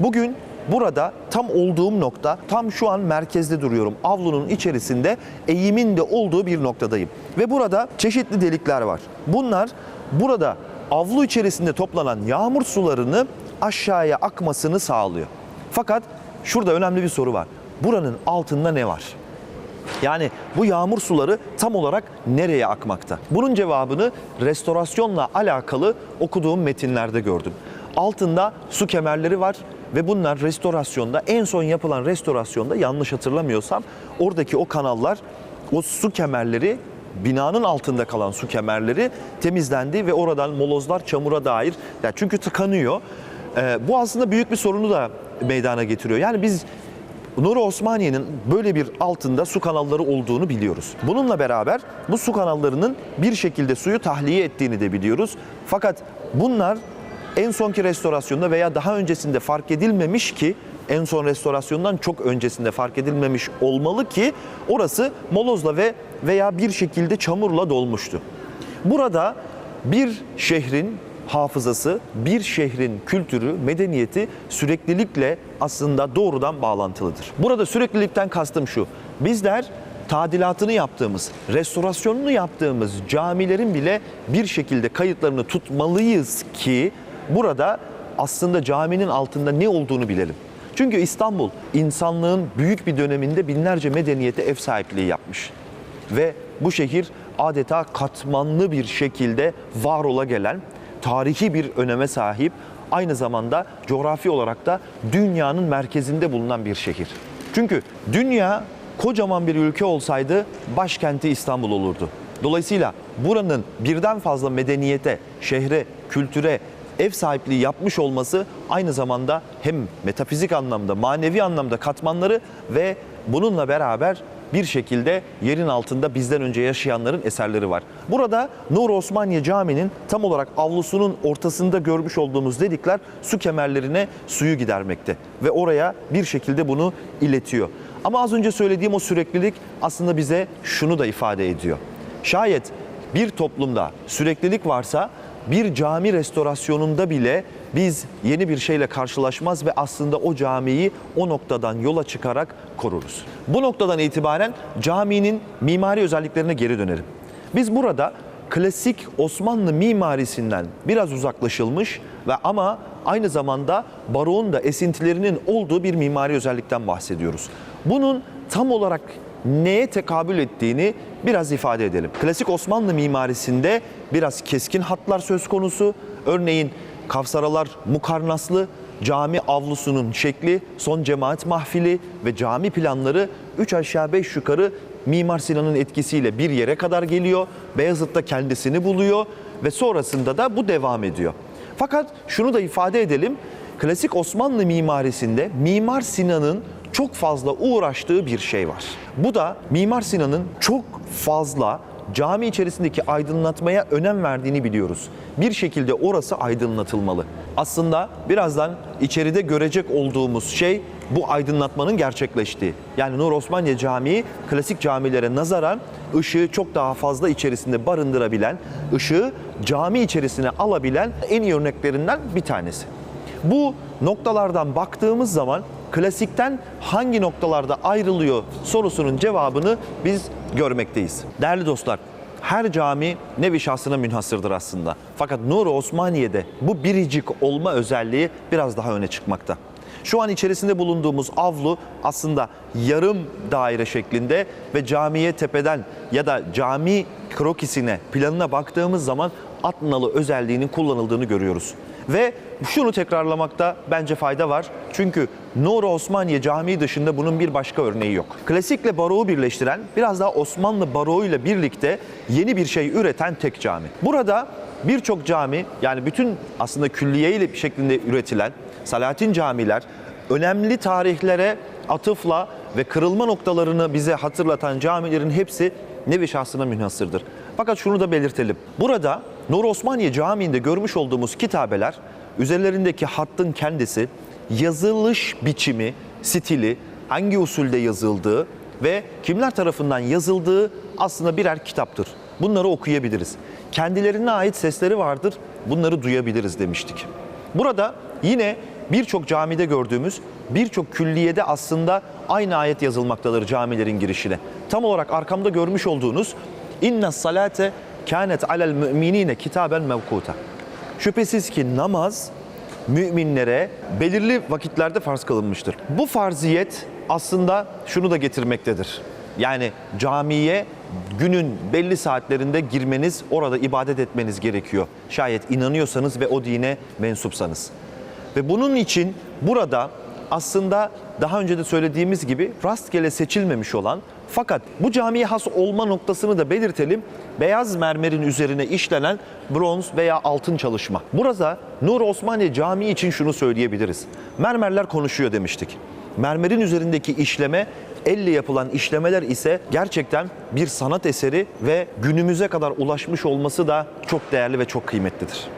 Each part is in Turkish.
Bugün burada tam olduğum nokta, tam şu an merkezde duruyorum. Avlunun içerisinde eğimin de olduğu bir noktadayım. Ve burada çeşitli delikler var. Bunlar burada avlu içerisinde toplanan yağmur sularını aşağıya akmasını sağlıyor. Fakat şurada önemli bir soru var. Buranın altında ne var? Yani bu yağmur suları tam olarak nereye akmakta? Bunun cevabını restorasyonla alakalı okuduğum metinlerde gördüm. Altında su kemerleri var ve bunlar restorasyonda en son yapılan restorasyonda yanlış hatırlamıyorsam oradaki o kanallar o su kemerleri binanın altında kalan su kemerleri temizlendi ve oradan molozlar çamura dair yani çünkü tıkanıyor. Ee, bu aslında büyük bir sorunu da meydana getiriyor. Yani biz Nuri Osmaniye'nin böyle bir altında su kanalları olduğunu biliyoruz. Bununla beraber bu su kanallarının bir şekilde suyu tahliye ettiğini de biliyoruz. Fakat bunlar en sonki restorasyonda veya daha öncesinde fark edilmemiş ki en son restorasyondan çok öncesinde fark edilmemiş olmalı ki orası molozla ve veya bir şekilde çamurla dolmuştu. Burada bir şehrin hafızası, bir şehrin kültürü, medeniyeti süreklilikle aslında doğrudan bağlantılıdır. Burada süreklilikten kastım şu. Bizler tadilatını yaptığımız, restorasyonunu yaptığımız camilerin bile bir şekilde kayıtlarını tutmalıyız ki burada aslında caminin altında ne olduğunu bilelim. Çünkü İstanbul insanlığın büyük bir döneminde binlerce medeniyete ev sahipliği yapmış. Ve bu şehir adeta katmanlı bir şekilde var ola gelen tarihi bir öneme sahip, aynı zamanda coğrafi olarak da dünyanın merkezinde bulunan bir şehir. Çünkü dünya kocaman bir ülke olsaydı başkenti İstanbul olurdu. Dolayısıyla buranın birden fazla medeniyete, şehre, kültüre ev sahipliği yapmış olması aynı zamanda hem metafizik anlamda, manevi anlamda katmanları ve bununla beraber bir şekilde yerin altında bizden önce yaşayanların eserleri var. Burada Nur Osmaniye Camii'nin tam olarak avlusunun ortasında görmüş olduğumuz dedikler su kemerlerine suyu gidermekte ve oraya bir şekilde bunu iletiyor. Ama az önce söylediğim o süreklilik aslında bize şunu da ifade ediyor. Şayet bir toplumda süreklilik varsa bir cami restorasyonunda bile biz yeni bir şeyle karşılaşmaz ve aslında o camiyi o noktadan yola çıkarak koruruz. Bu noktadan itibaren caminin mimari özelliklerine geri dönerim. Biz burada klasik Osmanlı mimarisinden biraz uzaklaşılmış ve ama aynı zamanda baroğun da esintilerinin olduğu bir mimari özellikten bahsediyoruz. Bunun tam olarak neye tekabül ettiğini biraz ifade edelim. Klasik Osmanlı mimarisinde biraz keskin hatlar söz konusu. Örneğin kavsaralar mukarnaslı, cami avlusunun şekli, son cemaat mahfili ve cami planları 3 aşağı 5 yukarı Mimar Sinan'ın etkisiyle bir yere kadar geliyor. Beyazıt'ta kendisini buluyor ve sonrasında da bu devam ediyor. Fakat şunu da ifade edelim. Klasik Osmanlı mimarisinde Mimar Sinan'ın çok fazla uğraştığı bir şey var. Bu da Mimar Sinan'ın çok fazla cami içerisindeki aydınlatmaya önem verdiğini biliyoruz. Bir şekilde orası aydınlatılmalı. Aslında birazdan içeride görecek olduğumuz şey bu aydınlatmanın gerçekleştiği. Yani Nur Osmaniye Camii klasik camilere nazaran ışığı çok daha fazla içerisinde barındırabilen, ışığı cami içerisine alabilen en iyi örneklerinden bir tanesi. Bu noktalardan baktığımız zaman klasikten hangi noktalarda ayrılıyor sorusunun cevabını biz görmekteyiz. Değerli dostlar, her cami nevi şahsına münhasırdır aslında. Fakat Nur-u Osmaniye'de bu biricik olma özelliği biraz daha öne çıkmakta. Şu an içerisinde bulunduğumuz avlu aslında yarım daire şeklinde ve camiye tepeden ya da cami krokisine, planına baktığımız zaman at nalı özelliğinin kullanıldığını görüyoruz. Ve şunu tekrarlamakta bence fayda var. Çünkü Nur Osmaniye Camii dışında bunun bir başka örneği yok. Klasikle baroğu birleştiren, biraz daha Osmanlı baroğuyla birlikte yeni bir şey üreten tek cami. Burada birçok cami yani bütün aslında külliyeyle bir şeklinde üretilen Salatin camiler önemli tarihlere atıfla ve kırılma noktalarını bize hatırlatan camilerin hepsi nevi şahsına münhasırdır. Fakat şunu da belirtelim. Burada Nur Osmaniye Camii'nde görmüş olduğumuz kitabeler üzerlerindeki hattın kendisi, yazılış biçimi, stili, hangi usulde yazıldığı ve kimler tarafından yazıldığı aslında birer kitaptır. Bunları okuyabiliriz. Kendilerine ait sesleri vardır. Bunları duyabiliriz demiştik. Burada yine birçok camide gördüğümüz birçok külliyede aslında aynı ayet yazılmaktadır camilerin girişine. Tam olarak arkamda görmüş olduğunuz inna salate kânet alel müminine kitaben mevkuta. Şüphesiz ki namaz müminlere belirli vakitlerde farz kılınmıştır. Bu farziyet aslında şunu da getirmektedir. Yani camiye günün belli saatlerinde girmeniz, orada ibadet etmeniz gerekiyor. Şayet inanıyorsanız ve o dine mensupsanız. Ve bunun için burada aslında daha önce de söylediğimiz gibi rastgele seçilmemiş olan fakat bu camiye has olma noktasını da belirtelim. Beyaz mermerin üzerine işlenen bronz veya altın çalışma. Burada Nur Osmaniye Camii için şunu söyleyebiliriz. Mermerler konuşuyor demiştik. Mermerin üzerindeki işleme, elle yapılan işlemeler ise gerçekten bir sanat eseri ve günümüze kadar ulaşmış olması da çok değerli ve çok kıymetlidir.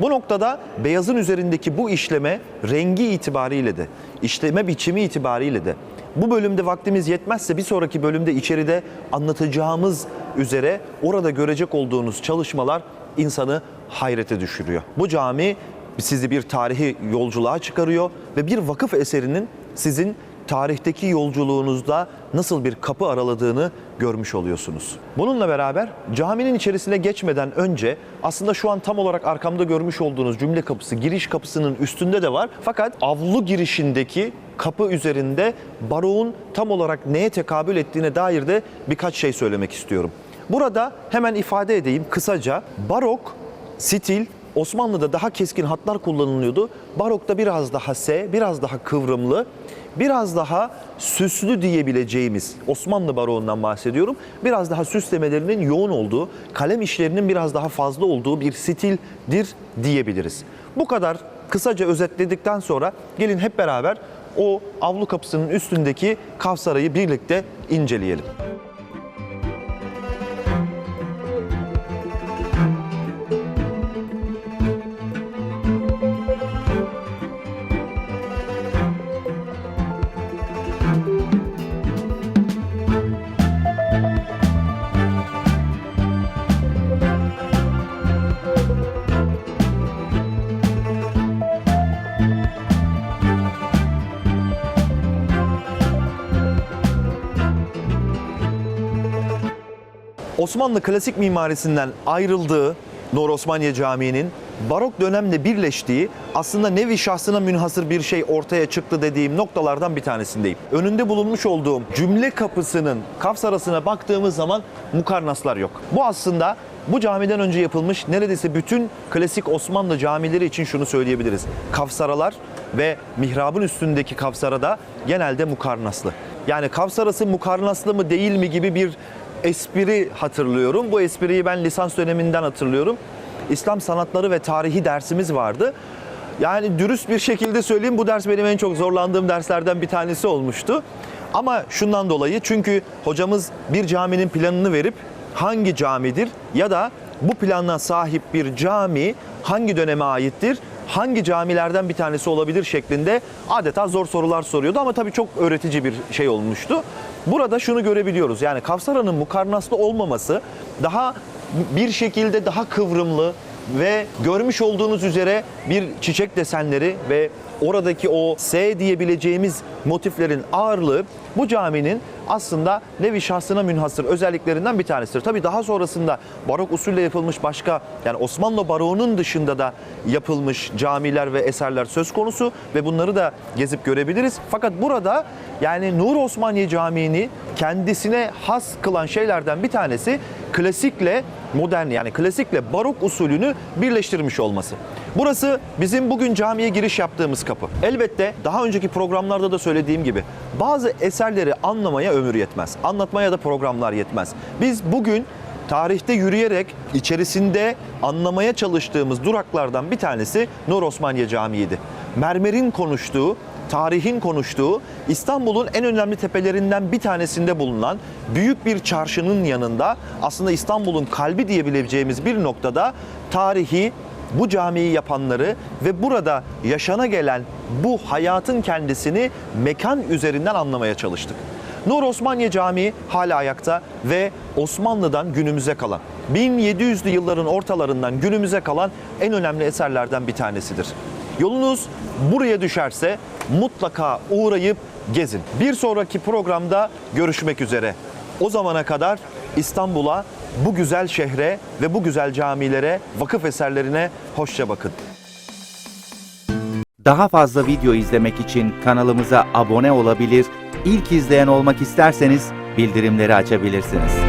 Bu noktada beyazın üzerindeki bu işleme rengi itibariyle de, işleme biçimi itibariyle de bu bölümde vaktimiz yetmezse bir sonraki bölümde içeride anlatacağımız üzere orada görecek olduğunuz çalışmalar insanı hayrete düşürüyor. Bu cami sizi bir tarihi yolculuğa çıkarıyor ve bir vakıf eserinin sizin tarihteki yolculuğunuzda nasıl bir kapı araladığını görmüş oluyorsunuz. Bununla beraber caminin içerisine geçmeden önce aslında şu an tam olarak arkamda görmüş olduğunuz cümle kapısı giriş kapısının üstünde de var. Fakat avlu girişindeki kapı üzerinde baroğun tam olarak neye tekabül ettiğine dair de birkaç şey söylemek istiyorum. Burada hemen ifade edeyim kısaca barok stil Osmanlı'da daha keskin hatlar kullanılıyordu. Barok'ta biraz daha S, biraz daha kıvrımlı, biraz daha süslü diyebileceğimiz Osmanlı baroğundan bahsediyorum. Biraz daha süslemelerinin yoğun olduğu, kalem işlerinin biraz daha fazla olduğu bir stildir diyebiliriz. Bu kadar kısaca özetledikten sonra gelin hep beraber o avlu kapısının üstündeki Kavsaray'ı birlikte inceleyelim. Osmanlı klasik mimarisinden ayrıldığı Nur Osmaniye Camii'nin barok dönemle birleştiği aslında nevi şahsına münhasır bir şey ortaya çıktı dediğim noktalardan bir tanesindeyim. Önünde bulunmuş olduğum cümle kapısının kafsarasına baktığımız zaman mukarnaslar yok. Bu aslında bu camiden önce yapılmış neredeyse bütün klasik Osmanlı camileri için şunu söyleyebiliriz. Kavsaralar ve mihrabın üstündeki kavsarada genelde mukarnaslı. Yani kavsarası mukarnaslı mı değil mi gibi bir espri hatırlıyorum. Bu espriyi ben lisans döneminden hatırlıyorum. İslam sanatları ve tarihi dersimiz vardı. Yani dürüst bir şekilde söyleyeyim bu ders benim en çok zorlandığım derslerden bir tanesi olmuştu. Ama şundan dolayı çünkü hocamız bir caminin planını verip hangi camidir ya da bu plana sahip bir cami hangi döneme aittir? Hangi camilerden bir tanesi olabilir şeklinde adeta zor sorular soruyordu ama tabii çok öğretici bir şey olmuştu. Burada şunu görebiliyoruz. Yani Kavsara'nın mukarnaslı olmaması daha bir şekilde daha kıvrımlı ve görmüş olduğunuz üzere bir çiçek desenleri ve oradaki o S diyebileceğimiz motiflerin ağırlığı bu caminin aslında nevi şahsına münhasır özelliklerinden bir tanesidir. Tabii daha sonrasında barok usulle yapılmış başka yani Osmanlı baroğunun dışında da yapılmış camiler ve eserler söz konusu ve bunları da gezip görebiliriz. Fakat burada yani Nur Osmaniye Camii'ni kendisine has kılan şeylerden bir tanesi klasikle modern yani klasikle barok usulünü birleştirmiş olması. Burası bizim bugün camiye giriş yaptığımız kapı. Elbette daha önceki programlarda da söylediğim gibi bazı eserleri anlamaya ömür yetmez. Anlatmaya da programlar yetmez. Biz bugün tarihte yürüyerek içerisinde anlamaya çalıştığımız duraklardan bir tanesi Nur Osmaniye Camii'ydi. Mermerin konuştuğu, tarihin konuştuğu İstanbul'un en önemli tepelerinden bir tanesinde bulunan büyük bir çarşının yanında aslında İstanbul'un kalbi diyebileceğimiz bir noktada tarihi bu camiyi yapanları ve burada yaşana gelen bu hayatın kendisini mekan üzerinden anlamaya çalıştık. Nur Osmaniye Camii hala ayakta ve Osmanlı'dan günümüze kalan 1700'lü yılların ortalarından günümüze kalan en önemli eserlerden bir tanesidir. Yolunuz buraya düşerse mutlaka uğrayıp gezin. Bir sonraki programda görüşmek üzere. O zamana kadar İstanbul'a, bu güzel şehre ve bu güzel camilere, vakıf eserlerine hoşça bakın. Daha fazla video izlemek için kanalımıza abone olabilir, ilk izleyen olmak isterseniz bildirimleri açabilirsiniz.